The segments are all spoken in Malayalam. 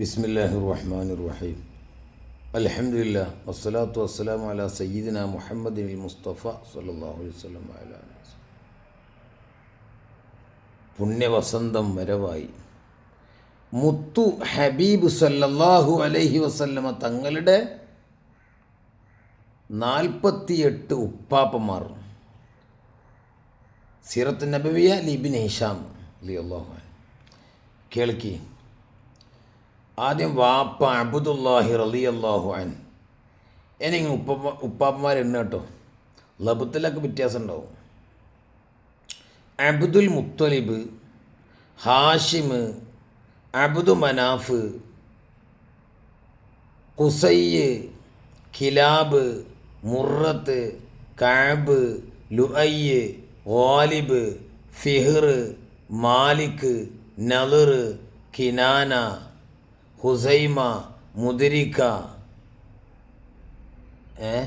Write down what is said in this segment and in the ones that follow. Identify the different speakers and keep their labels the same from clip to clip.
Speaker 1: ബിസ്മില്ലാഹി റഹ്മാൻ റഹീം അലഹമില്ല വസ്സലാത്തു വസ്സലാം അല സയ്യിദിന മുഹമ്മദിൻ മുസ്തഫ സല്ലാഹു വസല്ലം അല പുണ്യവസന്തം വരവായി. മുത്തു ഹബീബ് സല്ലല്ലാഹു അലൈഹി വസല്ലമ തങ്ങളുടെ നാൽപ്പത്തിയെട്ട് ഉപ്പാപ്പമാർ. സീറത്ത് നബവിയ ലിബിൻ ഹിഷാം അലി അള്ളാഹു കേൾക്കി. ആദ്യം വാപ്പ അബുദുല്ലാഹി റലി അള്ളാഹു അൻ. ഇനി ഉപ്പ ഉപ്പാപ്പന്മാരെണ്ണ കേട്ടോ. ലബത്തിലൊക്കെ വ്യത്യാസം ഉണ്ടാവും. Abdul Muttalib Hashim Abd Manaf Qusayy Kilab Murrah Kab Luayy Ghalib Fihr Malik Nadr Kinana Khuzaymah Mudrikah ഏ?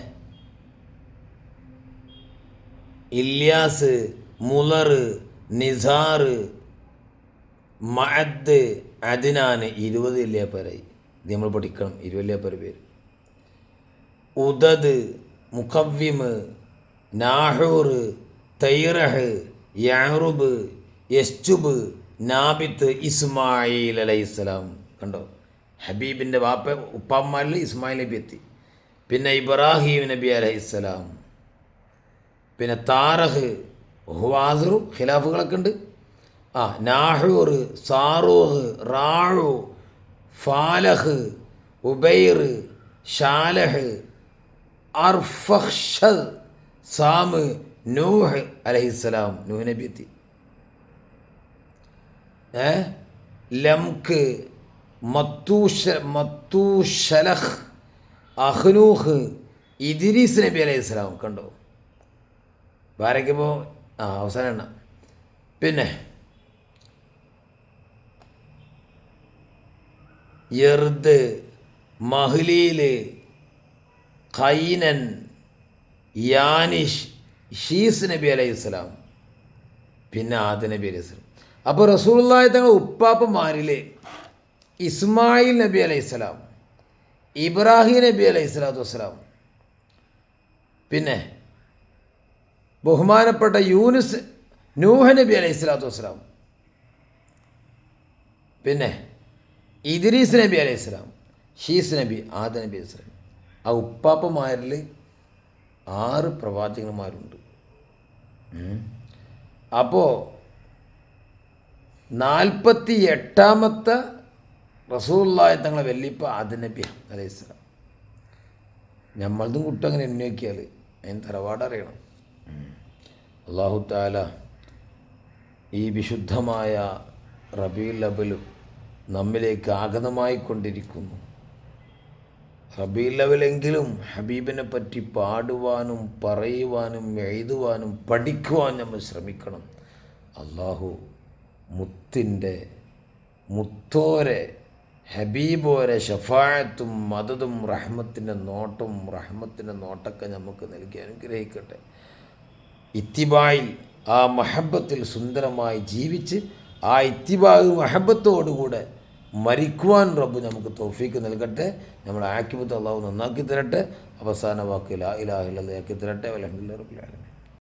Speaker 1: Ilyas Mudar Nizar Maad Adnan ഇരുപത് ഇല്ലാപ്പരായി ഇത് നമ്മൾ പഠിക്കണം. ഇരുപല്ലിയാപ്പേര് പേര്. ഉദദ് മുഖവ്വിമ് നാഹൂർ തൈറഹ് യാറുബ് യസ്റ്റുബ് നാബിത്ത് ഇസ്മായിൽ അലൈഹിസ്സലാം. കണ്ടോ? ഹബീബിന്റെ വാപ്പ ഉപ്പാമ്മാരിൽ ഇസ്മായിൽ നബി എത്തി. പിന്നെ ഇബ്രാഹിം നബി അലഹിസ്സലാം പിന്നെ താറഹ് ഹുവാസറു ഖിലാഫുകളൊക്കെ ഉണ്ട്. ആ നാഹൂർ സാറൂഹ് റാഴു ഫാലഹ് ഉബൈർ ഷാലഹ് അർഫഹ് സാമ് നൂഹ് അലഹിസ്സലാം നൂഹ് നബി എത്തി. ഏ? ലംക്ക് മത്തൂഷ മത്തൂഷലഹ് അഹ്നൂഹ് ഇദിരീസ് നബി അലൈഹി സ്വലാം കണ്ടോ. ഭാരയ്ക്കിപ്പോൾ ആ അവസാനം എണ്ണ. പിന്നെ യർദ് മഹ്ലീൽ ഖൈനൻ യാനിഷ് ഷീസ് നബി അലൈഹി സ്വലാം. പിന്നെ ആദ നബി അലൈഹി സ്വലാം. അപ്പോൾ റസൂള്ളായ തങ്ങൾ ഉപ്പാപ്പന്മാരിൽ ഇസ്മായിൽ നബി അലൈഹി സ്വലാം ഇബ്രാഹിം നബി അലൈഹി സ്വലാത്തു വസ്സലാം പിന്നെ ബഹുമാനപ്പെട്ട യൂനുസ് നൂഹ നബി അലൈഹി സ്വലാത്തു വസ്സലാം പിന്നെ ഇദ്രീസ് നബി അലൈഹി സ്വലാം ഷീസ് നബി ആദ നബി അലൈഹി സ്വലാം. ആ ഉപ്പാപ്പമാരിൽ ആറ് പ്രവാചകന്മാരുണ്ട്. അപ്പോൾ നാൽപ്പത്തി എട്ടാമത്തെ റസൂള്ളായ തങ്ങളെ വെല്ലിപ്പ ആദ നബി അലൈഹി സ്വലാം. നമ്മളതും കുട്ടം അങ്ങനെ ഉന്നയിക്കിയാൽ അതിന് തറവാടറിയണം. അള്ളാഹു താല ഈ വിശുദ്ധമായ റബീൽ ലബലും നമ്മിലേക്ക് ആഗതമായി കൊണ്ടിരിക്കുന്നു. റബീൽ ലവലെങ്കിലും ഹബീബിനെ പറ്റി പാടുവാനും പറയുവാനും എഴുതുവാനും പഠിക്കുവാൻ നമ്മൾ ശ്രമിക്കണം. അള്ളാഹു മുത്തിന്റെ മുത്തോരെ ഹബീബോരെ ഷഫായത്തും മതതും റഹ്മത്തിന്റെ നോട്ടും റഹ്മത്തിന്റെ നോട്ടൊക്കെ നമുക്ക് നൽകി അനുഗ്രഹിക്കട്ടെ. ഇത്തിബായിൽ ആ മഹബത്തിൽ സുന്ദരമായി ജീവിച്ച് ആ ഇത്തിബായ് മഹബത്തോടുകൂടെ മരിക്കുവാൻ റബ്ബ് നമുക്ക് തോഫീക്ക് നൽകട്ടെ. നമ്മുടെ ആക്കിബത്ത് അള്ളാഹു നന്നാക്കി തരട്ടെ. അവസാന വാക്ക് ലാ ഇലാഹില്ലാക്കി തരട്ടെ. അലഹമില്ല റബ്ബുലാലമീൻ